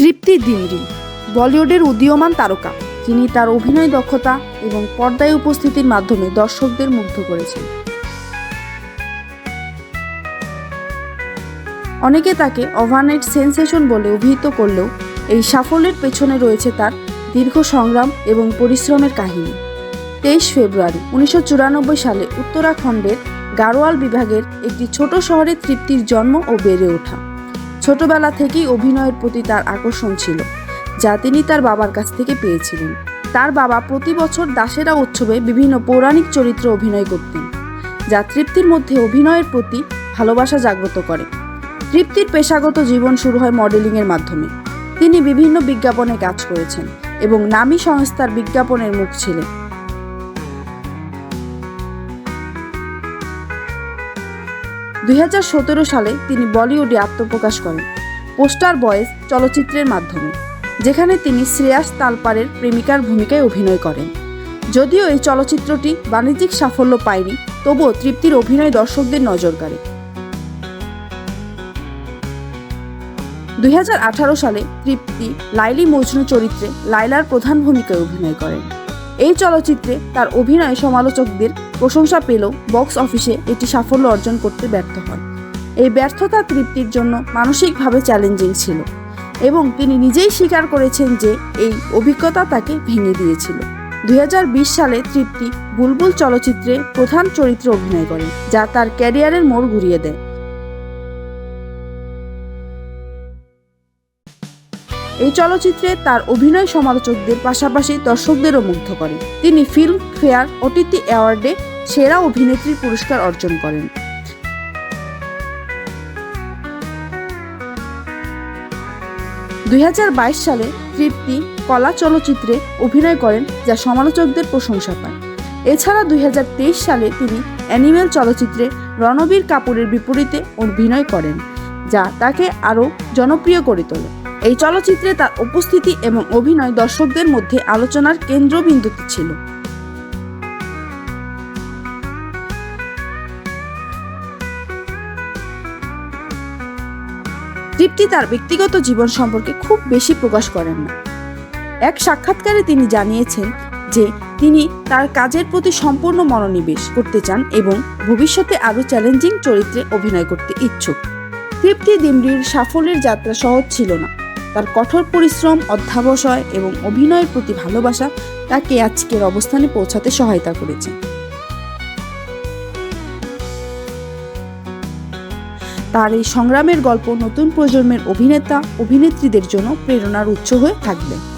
তৃপ্তি দিমরি বলিউডের উদীয়মান তারকা, যিনি তার অভিনয় দক্ষতা এবং পর্দায় উপস্থিতির মাধ্যমে দর্শকদের মুগ্ধ করেছেন। অনেকে তাকে ওভারনাইট সেন্সেশন বলে অভিহিত করলেও এই সাফল্যের পেছনে রয়েছে তার দীর্ঘ সংগ্রাম এবং পরিশ্রমের কাহিনী। তেইশ ফেব্রুয়ারি উনিশশো চুরানব্বই সালে উত্তরাখণ্ডের গাড়োয়াল বিভাগের একটি ছোট শহরে তৃপ্তির জন্ম ও বেড়ে ওঠা। ছোটবেলা থেকেই অভিনয়ের প্রতি তার আকর্ষণ ছিল, যা তিনি তার বাবার কাছ থেকে পেয়েছিলেন। তার বাবা প্রতি বছর দাসেরা উৎসবে বিভিন্ন পৌরাণিক চরিত্র অভিনয় করতেন, যা তৃপ্তির মধ্যে অভিনয়ের প্রতি ভালোবাসা জাগ্রত করে। তৃপ্তির পেশাগত জীবন শুরু হয় মডেলিংয়ের মাধ্যমে। তিনি বিভিন্ন বিজ্ঞাপনে কাজ করেছেন এবং নামী সংস্থার বিজ্ঞাপনের মুখ ছিলেন। দুই হাজার সতেরো সালে তিনি বলিউডে আত্মপ্রকাশ করেন পোস্টার বয়েজ চলচ্চিত্রের মাধ্যমে, যেখানে তিনি শ্রেয়াস তালপারের প্রেমিকার ভূমিকায় অভিনয় করেন। যদিও এই চলচ্চিত্রটি বাণিজ্যিক সাফল্য পায়নি, তবুও তৃপ্তির অভিনয় দর্শকদের নজর কাড়ে। দুই সালে তৃপ্তি লাইলি মজনু চরিত্রে লাইলার প্রধান ভূমিকায় অভিনয় করেন। এই চলচ্চিত্রে তার অভিনয় সমালোচকদের প্রশংসা পেলেও বক্স অফিসে এটি সাফল্য অর্জন করতে ব্যর্থ হয় এই ব্যর্থতা তৃপ্তির জন্য মানসিকভাবে চ্যালেঞ্জিং ছিল এবং তিনি নিজেই স্বীকার করেছেন যে এই অভিজ্ঞতা তাকে ভেঙে দিয়েছিল। দুই হাজার বিশ সালে তৃপ্তি বুলবুল চলচ্চিত্রে প্রধান চরিত্রে অভিনয় করেন, যা তার ক্যারিয়ারের মোড় ঘুরিয়ে দেয়। এই চলচ্চিত্রে তার অভিনয় সমালোচকদের পাশাপাশি দর্শকদেরও মুগ্ধ করে। তিনি ফিল্ম ফেয়ার ওটিটি অ্যাওয়ার্ডে সেরা অভিনেত্রীর পুরস্কার অর্জন করেন। দুই হাজার বাইশ সালে তৃপ্তি কলা চলচ্চিত্রে অভিনয় করেন, যা সমালোচকদের প্রশংসা পায়। এছাড়া দুই হাজার তেইশ সালে তিনি অ্যানিমেল চলচ্চিত্রে রণবীর কাপুরের বিপরীতে অভিনয় করেন, যা তাকে আরও জনপ্রিয় করে তোলে। এই চলচ্চিত্রে তার উপস্থিতি এবং অভিনয় দর্শকদের মধ্যে আলোচনার কেন্দ্রবিন্দুতে ছিল। তৃপ্তি তার ব্যক্তিগত জীবন সম্পর্কে খুব বেশি প্রকাশ করেন না। এক সাক্ষাৎকারে তিনি জানিয়েছেন যে, তিনি তার কাজের প্রতি সম্পূর্ণ মনোনিবেশ করতে চান এবং ভবিষ্যতে আরও চ্যালেঞ্জিং চরিত্রে অভিনয় করতে ইচ্ছুক। তৃপ্তি দিমরির সাফল্যের যাত্রা সহজ ছিল না। তার কঠোর পরিশ্রম, অধ্যাবসায় এবং অভিনয়ের প্রতি ভালোবাসা তাকে আজকের অবস্থানে পৌঁছাতে সহায়তা করেছে। তার এই সংগ্রামের গল্প নতুন প্রজন্মের অভিনেতা, অভিনেত্রীদের জন্য প্রেরণার উৎস হয়ে থাকবে।